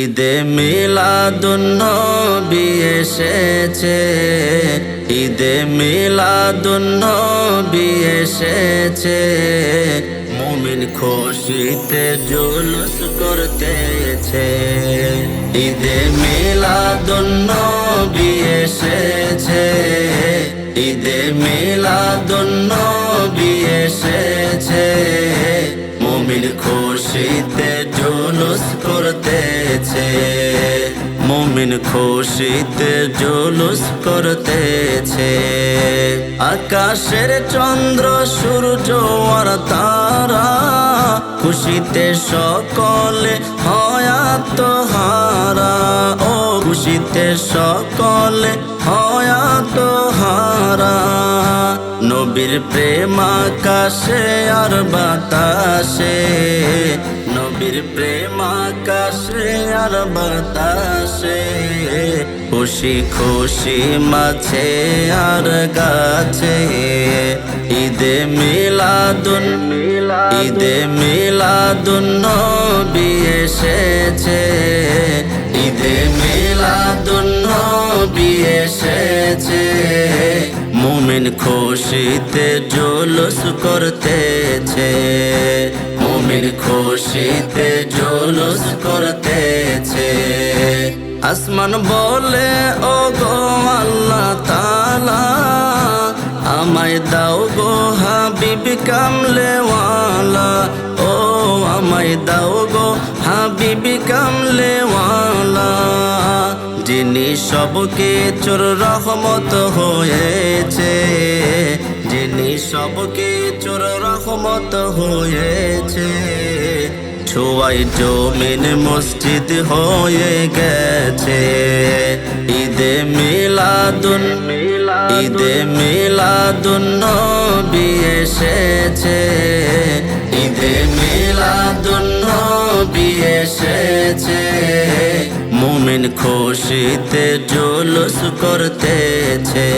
ঈদে মিলাদুন্নবী এসেছে। ঈদে মিলাদুন্নবী এসেছে। মুমিন খুশিতে জুলুস করতেছে। ঈদে মিলাদুন্নবী এসেছে। ঈদে মিলাদুন্নবী এসেছে। মুমিন খুশিতে জুলুস করতেছে মুমিন খুশিতে জুলুস করতেছে। আকাশের চন্দ্র, সূর্য আর তারা খুশিতে সকলে হয়াত হারা ও খুশিতে সকলে হয়াত হারা নবীর প্রেম আকাশে আর বাতাসে নবীর প্রেম আকাশে আর বাতাসে। খুশি খুশি মাছে আর গাছে। ঈদে মিলাদুন ঈদে মিলাদুন নবী এসেছে। ঈদে মিলাদুন নবী এসেছে। মুমিন খুশিতে জুলুস করতেছে। মুমিন খুশিতে জুলুস করতেছে। আসমান বলে ও গো আল্লাহ তালা আমায় দাও গো হাবিব কামলেওয়ালা। ও, আমায় দাও গো হাবিব কামলেওয়ালা। যিনি সবকে চোর রহমত হয়েছে, যিনি সবকে চোর রহমত হয়েছে ছোয়াই জমিন মসজিদ হয়ে গেছে। ঈদে মিলাদুন ঈদে মিলাদুন নবী এসেছে। ঈদে মিলাদুন নবী এসেছে। মুমিন খুশিতে জুলুস করতেছে।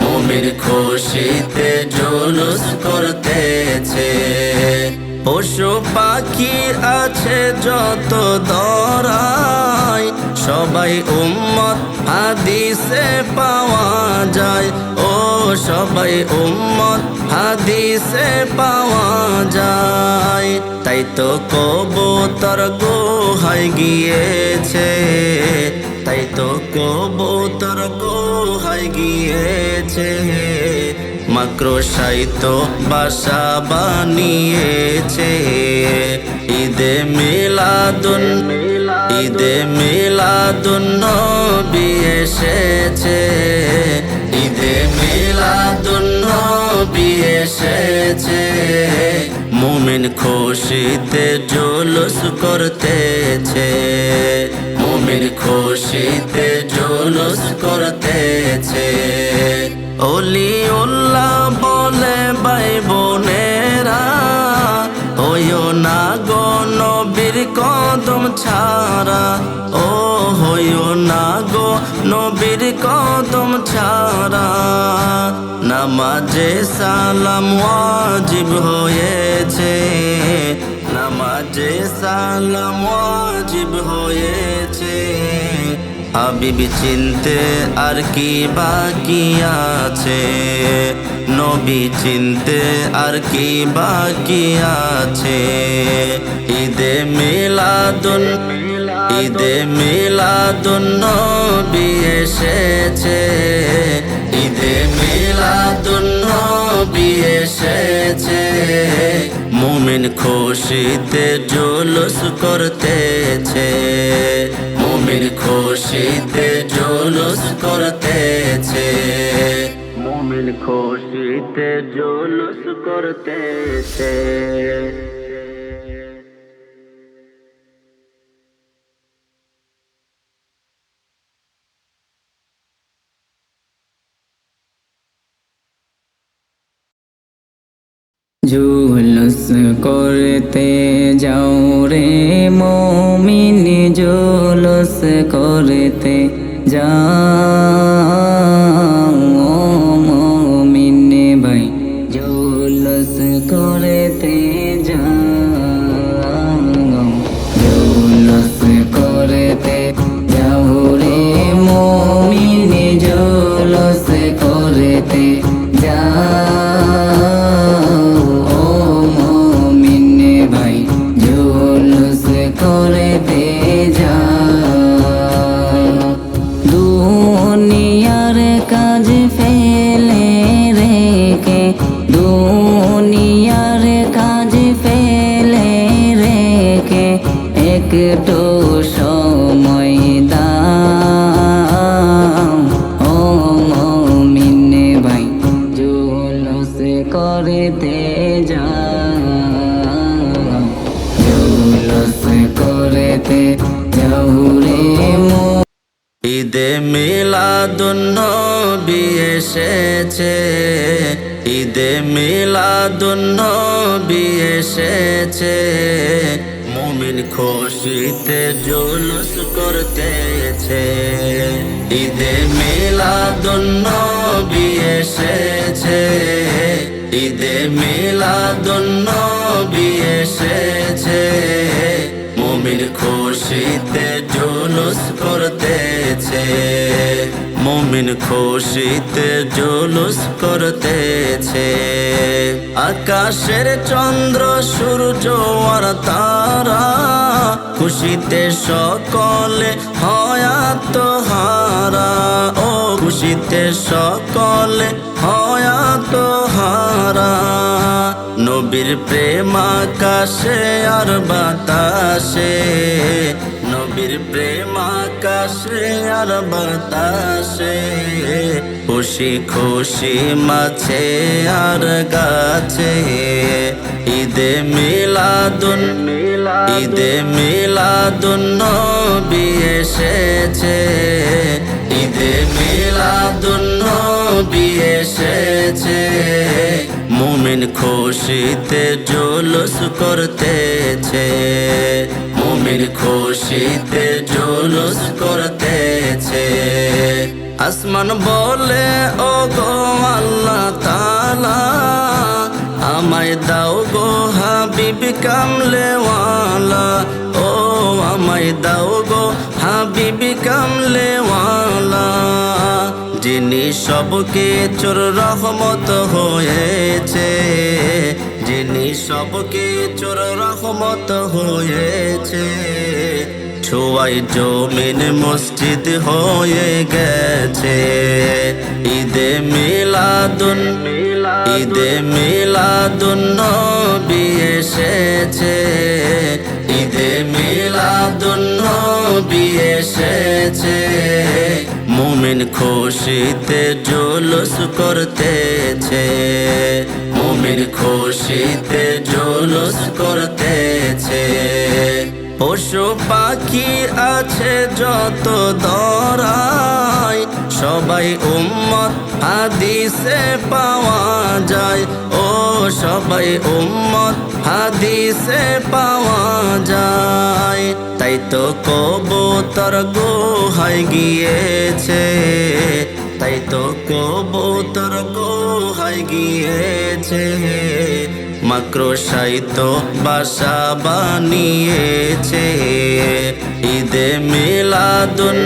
মুমিন খুশিতে জুলুস করতেছে। পশু পাখি আছে যত দরাই, সবাই উম্মত, হাদিসে পাওয়া যায়। ও সবাই উম্মত, হাদিসে পাওয়া যায়। তাই তো কবুতর গোহায় গিয়েছে, তাই তো কবুতর গোহায় গিয়েছে। মাক্রোশাই তো বাসা বানিয়েছে। ঈদে মিলাদুন ঈদে মিলাদুন নবী এসেছে। ঈদে মিলাদুন নবী এসেছে। মুমিন খুশিতে জুলুস করতেছে। মুমিন খুশিতে জুলুস করতেছে। অলি উল্লাহ বলে ভাই বোনেরা হইও না গো নবীর কদম ছাড়া। ও হইও না গো নবীর কদম ছাড়া। নামাজে সালাম ওয়াজিব হয়েছে, নামাজে সালাম ওয়াজিব হয়েছে। হাবিব চিনতে আর কি বাকি আছে? নবী চিনতে আর কি বাকি আছে? ঈদে মিলাদুন ঈদে মিলাদুন নবী এসেছে। ঈদে মিলাদুন নবী এসেছে। মুমিন খুশিতে জুলুস করতেছে। মুমিন খুশিতে জুলুস করতেছে। মুমিন খুশিতে জুলুস করতেছে। জুলুস করতে যাও রে মমিন জুলুস করতে যাও এসেছে। মুমিন খুশিতে জুলুস করতেছে। ঈদে মিলাদুন্নবী এসেছে। ঈদে মিলাদুন্নবী এসেছে। মুমিন খুশিতে জুলুস করতেছে। মুমিন খুশিতে জুলুস করতেছে। আকাশের চন্দ্র, সূর্য আর তারা খুশিতে সকলে হয়াত হারা ও খুশিতে সকলে হয়াত হারা নবীর প্রেম আকাশে আর বাতাসে নবীর প্রেম আকাশে আর বাতাসে খুশি খুশি মাছে আর গাছে ঈদে মিলাদুন ঈদে মিলাদুন নবী এসেছে ঈদে মিলাদুন নবী এসেছে মুমিন খুশিতে জুলুস করতেছে। মুমিন খুশিতে জুলুস করতেছে। আসমান বলে ও গো আল্লাহ তালা আমায় দাও গো হাবিব কামলেওয়ালা। ও, আমায় দাও গো হাবিব কামলেওয়ালা। যিনি সবকে চোর রহমত হয়েছে যিনি সবকে চোর রহমত হয়েছে, ছোয়াই জমিন মসজিদ হয়ে গেছে। ঈদে মিলাদুন ঈদে মিলাদুন নবী এসেছে। ঈদে মিলাদুন নবী এসেছে। মুমিন খুশিতে জুলুস করতেছে। মুমিন খুশিতে জুলুস করতেছে। পশু পাখি আছে যত দরাই, সবাই উম্মত, হাদিসে পাওয়া যায়। ও সবাই উম্মত, হাদিসে পাওয়া যায়। তাই তো কবুতর গোহাই গিয়েছে। তাই তো কবুতর গোহাই গিয়েছে মাক্রোশাই তো বাসা বানিয়েছে। ঈদে মিলাদুন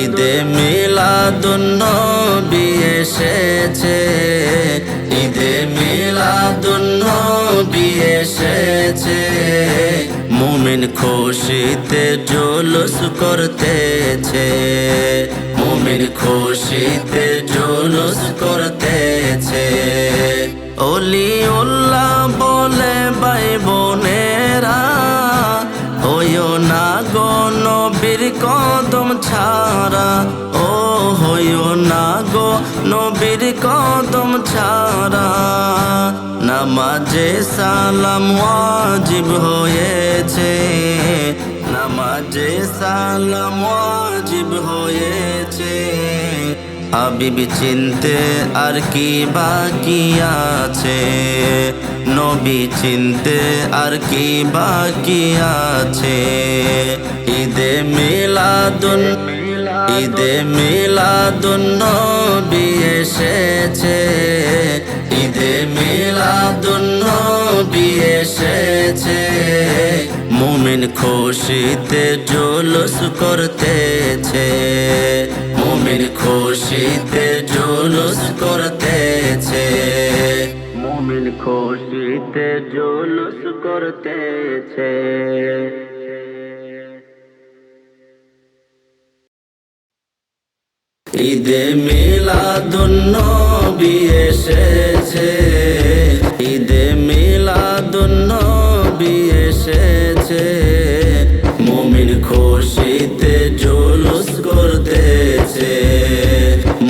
ঈদে মিলাদুন নবী এসেছে। ঈদে মিলাদুন নবী এসেছে। মুমিন খুশিতে জুলুস করতেছে। মুমিন খুশিতে জুলুস করতেছে। অলি উল্লাহ বলে ভাই বোনেরা, হইও না গো নবীর কদম ছাড়া। ও হইও না গো নবীর কদম ছাড়া। নামাজে সালাম ওয়াজিব হয়েছে। নামাজে সালাম ওয়াজিব হয়েছে। হাবিব চিনতে আর কি বাকি আছে? নবী চিনতে আর কি বাকি আছে? ঈদে মিলাদুন ঈদে মিলাদুন নবী এসেছে। ঈদে মিলাদুন নবী এসেছে। মুমিন খুশিতে জুলুস করতেছে। মুমিন খুশিতে জুলুস করতেছে। মুমিন খুশিতে জুলুস করতেছে। ঈদে মিলাদুন্নবী এসেছে। আছে মুমিন খুশিতে জুলুস করতেছে।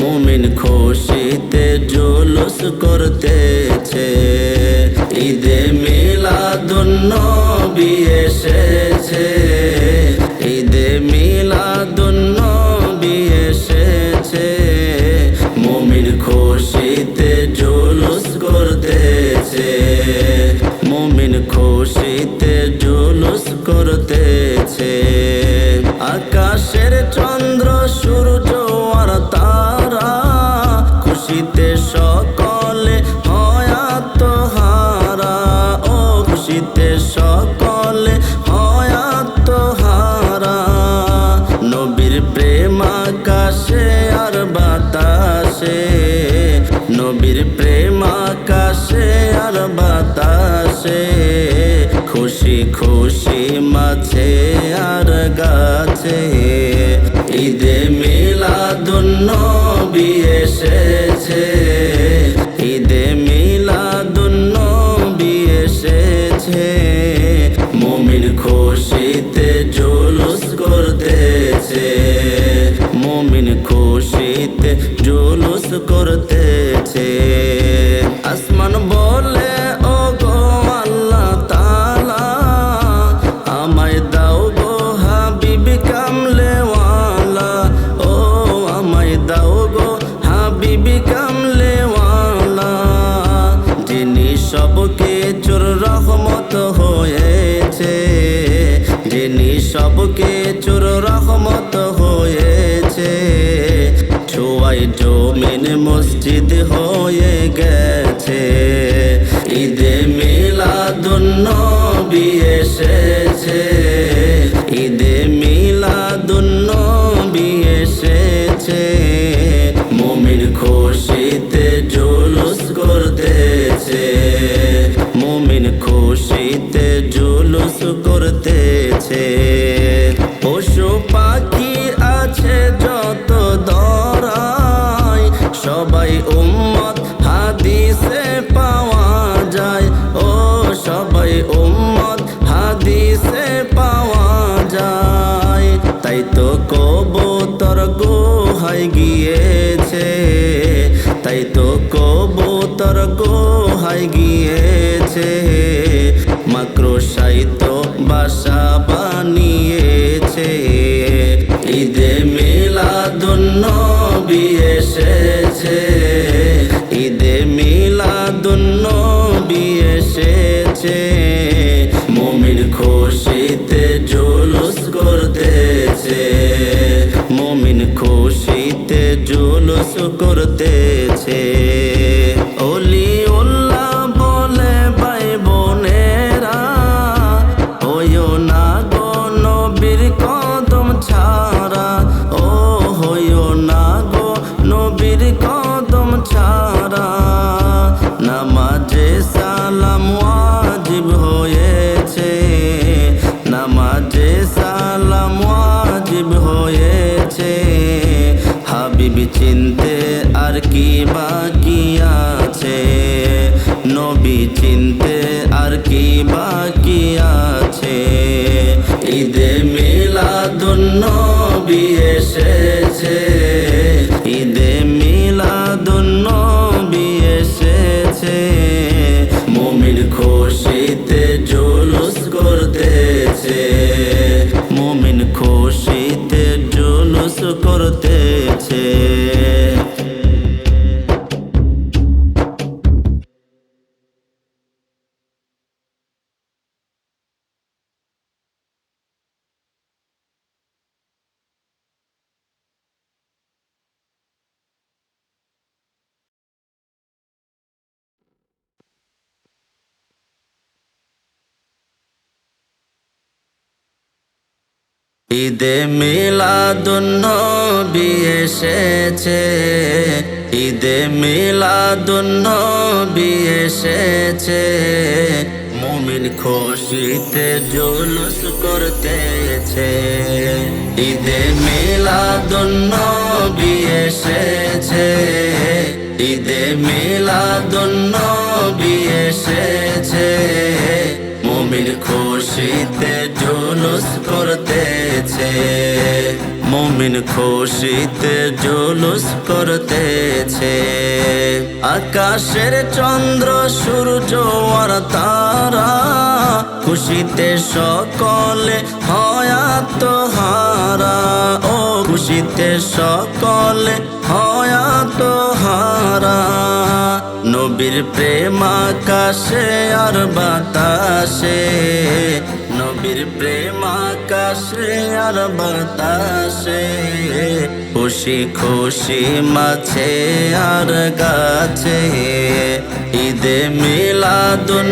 মুমিন খুশিতে জুলুস করতেছে। ঈদে মিলাদুন্ন বিয়েছে ঈদে মিলাদুন্ন বিয়েছে মুমিন খুশিতে জুলুস করতেছে। মুমিন খুশিতে ইউনুস করতেছে। আকাশ গাছে। ঈদে মিলাদুন্নবী এসেছে। ঈদে মিলাদুন্নবী এসেছে। মুমিন খুশিতে জুলুস করতেছে। মুমিন খুশিতে জুলুস করতেছে ছোয়াই জমিন মসজিদ হয়ে গেছে। ঈদে মিলাদুন্নবী এসেছে। ঈদে মিলাদুন্নবী এসেছে। মুমিন খুশিতে জুলুস করতেছে। মুমিন খুশিতে জুলুস করতেছে। তাই তো কবুতর গোহাই গিয়েছে। মাকড়সাই তো বাসা বানিয়েছে। ঈদে মিলাদুন্নবী এসেছে। ঈদে মিলাদুন্নবী এসেছে। মুমিন খুশিতে জুলুস করতেছে। মুমিন খুশিতে জুলুস করতেছে। কি বাকি আছে? নবী চিনতে আর কি বাকি আছে? ঈদে মিলাদুন্নবী এসেছে ঈদে মিলাদুন্নবী এসেছে। ঈদে মিলাদুন্নবী এসেছে। মুমিন খুশিতে জুলুস করতেছে। ঈদে মিলাদুন্নবী এসেছে। ঈদে মিলাদুন্নবী এসেছে। মুমিন খুশিতে জুলুস করতেছে। মুমিন খুশিতে জুলুস করতেছে। আকাশের চন্দ্র, সূর্য আর তারা খুশিতে সকলে হয়াত হারা। ও খুশিতে সকলে হয়াত হারা। নবীর প্রেম আকাশে আর বাতাসে নবীর প্রেম আকাশে আর বাতাসে, খুশি খুশি মাছে আর গাছে। ঈদে মিলাদুন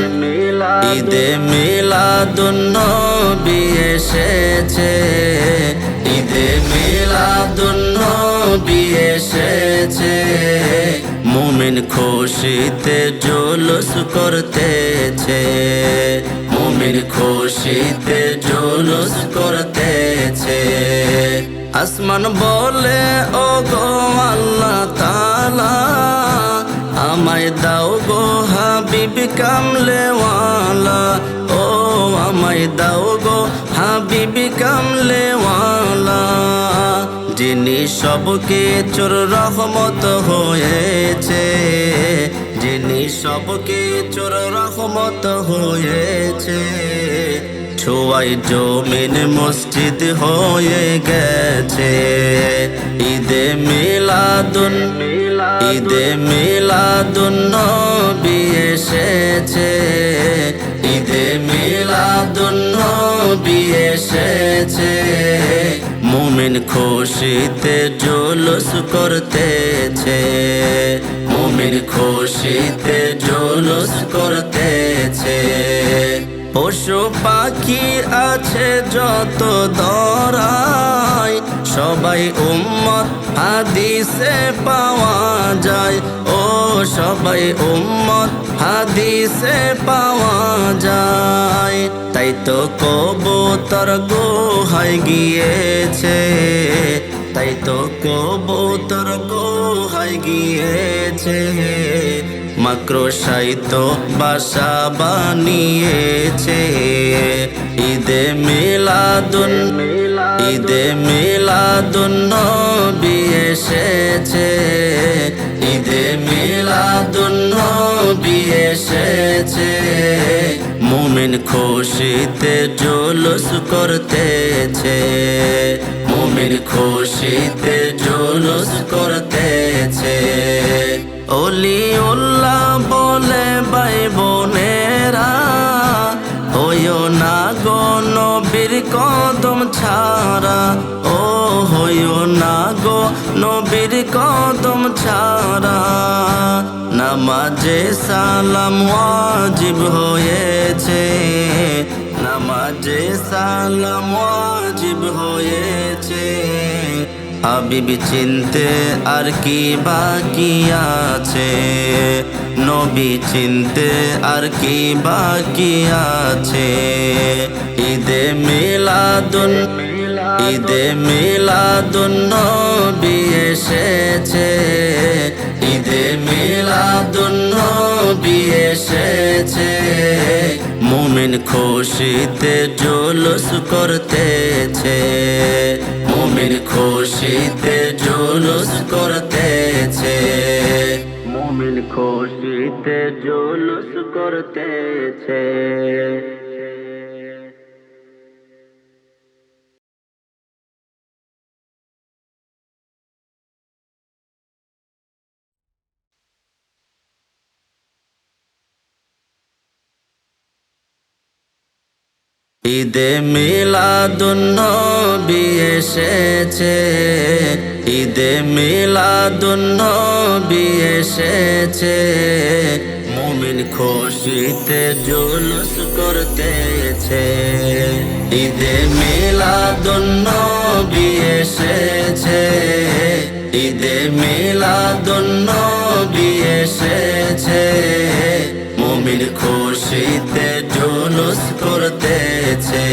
ঈদে মিলাদুন নবী এসেছে। ঈদে মিলাদুন নবী এসেছে। মুমিন খুশিতে জুলুস করতেছে। মুমিন খুশিতে জুলুস করতেছে। আসমান বলে ও গো আল্লাহ তালা আমায় দাও গো হাবিব কামলেওয়ালা। ও, আমায় দাও গো হাবিব কামলেওয়ালা। যিনি সবকে চোর রহমত হয়েছে সবকে চোর রহমত হয়েছে। ছোয়াই জমিন মসজিদ হয়ে গেছে। ঈদে মিলাদুন ঈদে মিলাদুন নবী এসেছে। ঈদে মিলাদুন নবী এসেছে। মুমিন খুশিতে জুলুস করতেছে। মুমিন খুশিতে জুলুস করতেছে। পশু পাখি আছে যত দরাই সবাই উম্মত, হাদিসে পাওয়া যায়। ও সবাই উম্মত, হাদিসে পাওয়া যায়। তাই তো কবুতর গোহাই গিয়েছে। তাই তো কবুতর গোহাই গিয়েছে। মাক্রোশাই তো বাসা বানিয়েছে। ঈদে মিলাদুন ঈদে মিলাদুন নবী এসেছে। ঈদে মিলাদুন নবী এসেছে। মুমিন খুশিতে জুলুস করতেছে। মুমিন খুশিতে জুলুস করতেছে। অলি উল্লাহ বলে, ভাই বোনেরা হইও না গো নবীর কদম ছাড়া। ও হইও না গো নবীর কদম ছাড়া। নামাজে সালাম ওয়াজিব হয়েছে। নামাজে সালাম ওয়াজিব হয়েছে। হাবিব চিনতে আর কি বাকি আছে? নবী চিনতে আর কি বাকি আছে? ঈদে মিলাদুন ঈদে মিলাদুন নবী এসেছে। ঈদে মিলাদুন নবী এসেছে। মুমিন খুশিতে জুলুস করতেছে। মুমিন খুশিতে জুলুস করতেছে। মুমিন খুশিতে জুলুস করতেছে। ঈদে মিলাদুন নবী এসেছে। ঈদে মিলাদুন নবী এসেছে। মুমিন খুশিতে জুলুস করতেছে। ঈদে মিলাদুন নবী এসেছে। ঈদে মিলাদুন নবী এসেছে। মুমিন খুশিতে জুলুস করতেছে।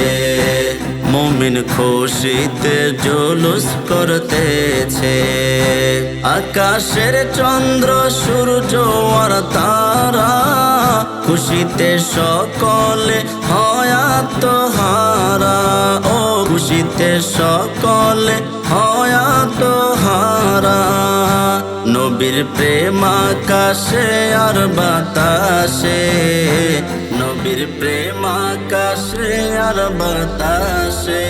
মুমিন খুশিতে জুলুস করতেছে। আকাশের চন্দ্র, সূর্য আর তারা খুশিতে সকলে হয়াত হারা ও খুশিতে সকলে হয়াত হারা নবীর প্রেম আকাশে আর বাতাসে। নবীর প্রেম আকাশে আর বাতাসে।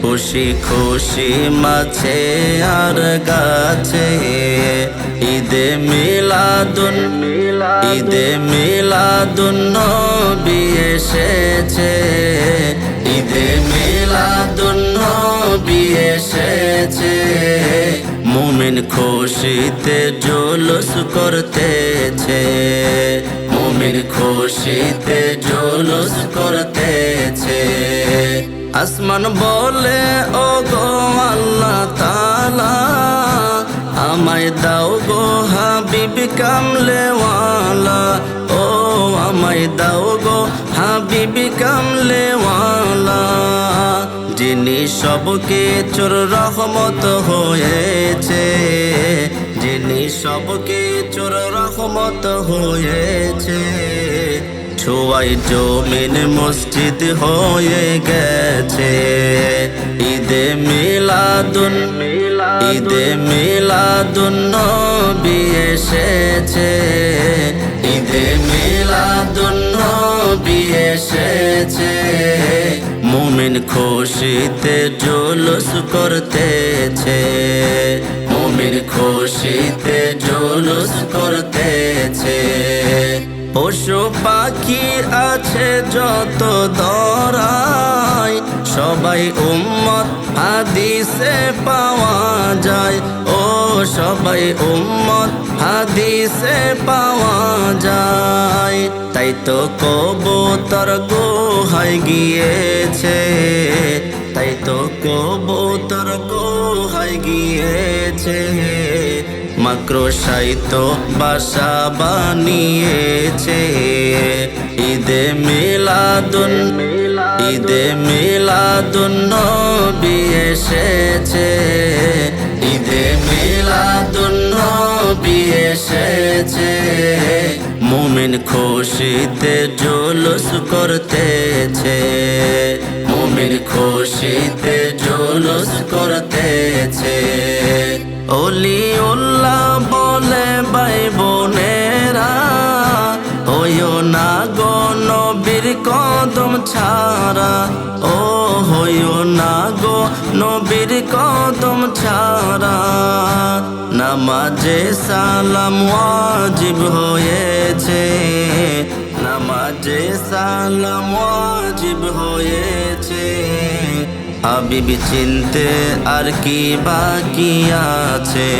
খুশি খুশি মাছে আর গাছে। ঈদে মিলাদুন ঈদে মিলাদুন নবী এসেছে। ঈদে মিলাদুন নবী এসেছে। মুমিন খুশিতে জুলুস করতেছে। মুমিন খুশিতে জুলুস করতেছে। আসমান বলে ও গো আল্লাহ তালা আমায় দাও গো হাবিব কামলেওয়ালা। ও, আমায় দাও গো হাবিব কামলেওয়ালা। যিনি সবকে চোর রহমত হয়েছে, যিনি সবকে চোর রহমত হয়েছে, ছোয়াই জমিন মসজিদ হয়ে গেছে। ঈদে মিলাদুন ঈদে মিলাদুন নবী এসেছে। ঈদে মিলাদুন নবী এসেছে। মুমিন খুশিতে জুলুস করতেছে। মুমিন খুশিতে জুলুস করতেছে। পশু পাখি আছে যত দরাই সবাই উম্মত হাদিসে পাওয়া যায়। সবাই উম্মত, হাদিসে পাওয়া যায়। তাই তো কবুতর গোহাই গিয়েছে। তাই তো কবুতর গোহাই গিয়েছে। মাক্রোশাই তো বাসা বানিয়েছে। ঈদে মিলাদুন ঈদে মিলাদুন নবী এসেছে। ঈদে মিলাদুন নবী এসেছে। মুমিন খুশিতে জুলুস করতেছে। মুমিন খুশিতে জুলুস করতেছে। অলি উল্লাহ বলে, ভাই বোনেরা হইও না গো নবীর কদম ছাড়া। ও হইও না গো নবীর কদম ছাড়া। নামাজে সালাম ওয়াজিব হয়েছে। নামাজে সালাম ওয়াজিব হয়েছে। হাবিব চিনতে আর কি বাকি আছে?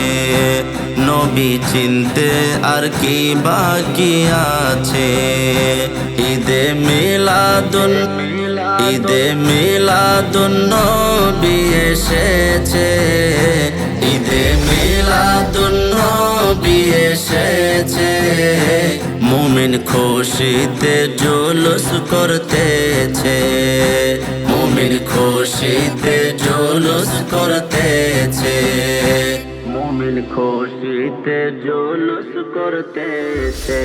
নবী চিনতে আর কি বাকি আছে? ঈদে মিলাদুন ঈদে মিলাদুন নবী এসেছে। ঈদে মিলাদুন নবী এসেছে। মুমিন খুশিতে জুলুস করতেছে। মুমিন খুশিতে জুলুস করতেছে। মুমিন খুশিতে জুলুস করতেছে।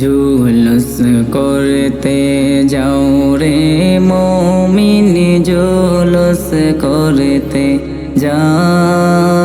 জুলুস করতে যাও রে মমিন জুলুস করতে যাও।